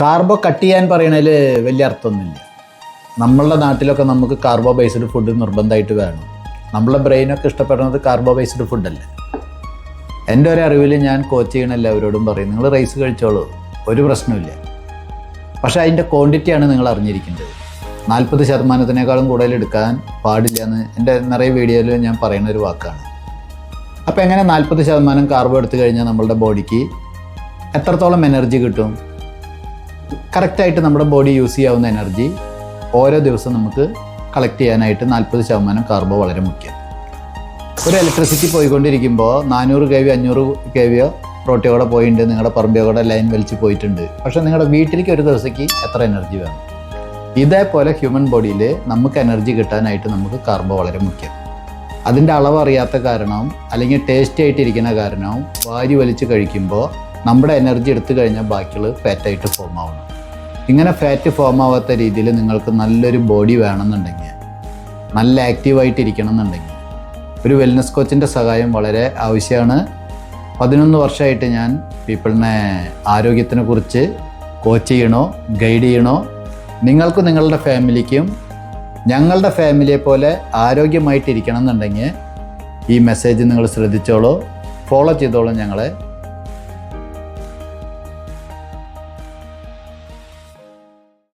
Carbo cut ചെയ്യാൻ പറയണതിൽ വലിയ അർത്ഥമൊന്നുമില്ല. നമ്മളുടെ നാട്ടിലൊക്കെ നമുക്ക് കാർബോ ബേസ്ഡ് ഫുഡ് നിർബന്ധമായിട്ട് വേണം. നമ്മളെ ബ്രെയിനൊക്കെ ഇഷ്ടപ്പെടുന്നത് കാർബോ ബേസ്ഡ് ഫുഡല്ലേ എന്റെ ഒരു അറിവിൽ ഞാൻ കോച്ച് ചെയ്യണ എല്ലാവരോടും പറയും നിങ്ങൾ റൈസ് കഴിച്ചോളൂ ഒരു പ്രശ്നമില്ല പക്ഷേ അതിന്റെ ക്വാണ്ടിറ്റിയാണ് നിങ്ങൾ അറിഞ്ഞിരിക്കേണ്ടത്. നാൽപ്പത് ശതമാനത്തിനേക്കാളും കൂടുതൽ എടുക്കാൻ പാടില്ല എന്ന് എന്റെ നിറയെ വീഡിയോയിൽ ഞാൻ പറയുന്ന ഒരു വാക്കാണ്. അപ്പോൾ എങ്ങനെ നാൽപ്പത് ശതമാനം കാർബോ എടുത്തു കഴിഞ്ഞാൽ നമ്മളുടെ ബോഡിക്ക് എത്രത്തോളം എനർജി കിട്ടും? കറക്റ്റായിട്ട് നമ്മുടെ ബോഡി യൂസ് ചെയ്യാവുന്ന എനർജി ഓരോ ദിവസം നമുക്ക് കളക്ട് ചെയ്യാനായിട്ട് നാൽപ്പത് ശതമാനം കാർബോ വളരെ മുഖ്യം. ഒരു ഇലക്ട്രിസിറ്റി പോയിക്കൊണ്ടിരിക്കുമ്പോൾ നാനൂറ് കെ വി അഞ്ഞൂറ് കെ വിയോ റോട്ടിയോടെ പോയിട്ടുണ്ട് നിങ്ങളുടെ പറമ്പിയോടെ ലൈൻ വലിച്ച് പോയിട്ടുണ്ട്. പക്ഷേ നിങ്ങളുടെ വീട്ടിലേക്ക് ഒരു ദിവസത്തേക്ക് എത്ര എനർജി വേണം? ഇതേപോലെ ഹ്യൂമൻ ബോഡിയിൽ നമുക്ക് എനർജി കിട്ടാനായിട്ട് നമുക്ക് കാർബോ വളരെ മുഖ്യം. അതിന്റെ അളവ് അറിയാത്ത കാരണവും അല്ലെങ്കിൽ ടേസ്റ്റി ആയിട്ടിരിക്കുന്ന കാരണവും വാരി വലിച്ച് കഴിക്കുമ്പോൾ നമ്മുടെ എനർജി എടുത്തു കഴിഞ്ഞാൽ ബാക്കിയുള്ളത് ഫാറ്റായിട്ട് ഫോം ആവണം. ഇങ്ങനെ ഫാറ്റ് ഫോം ആവാത്ത രീതിയിൽ നിങ്ങൾക്ക് നല്ലൊരു ബോഡി വേണമെന്നുണ്ടെങ്കിൽ നല്ല ആക്റ്റീവായിട്ടിരിക്കണം എന്നുണ്ടെങ്കിൽ ഒരു വെൽനസ് കോച്ചിന്റെ സഹായം വളരെ ആവശ്യമാണ്. പതിനൊന്ന് വർഷമായിട്ട് ഞാൻ പീപ്പിളിനെ ആരോഗ്യത്തിനെ കുറിച്ച് കോച്ച് ചെയ്യണോ ഗൈഡ് ചെയ്യണോ നിങ്ങൾക്കും നിങ്ങളുടെ ഫാമിലിക്കും ഞങ്ങളുടെ ഫാമിലിയെ പോലെ ആരോഗ്യമായിട്ടിരിക്കണം എന്നുണ്ടെങ്കിൽ ഈ മെസ്സേജ് നിങ്ങൾ ശ്രദ്ധിച്ചോളൂ ഫോളോ ചെയ്തോളൂ ഞങ്ങളെ.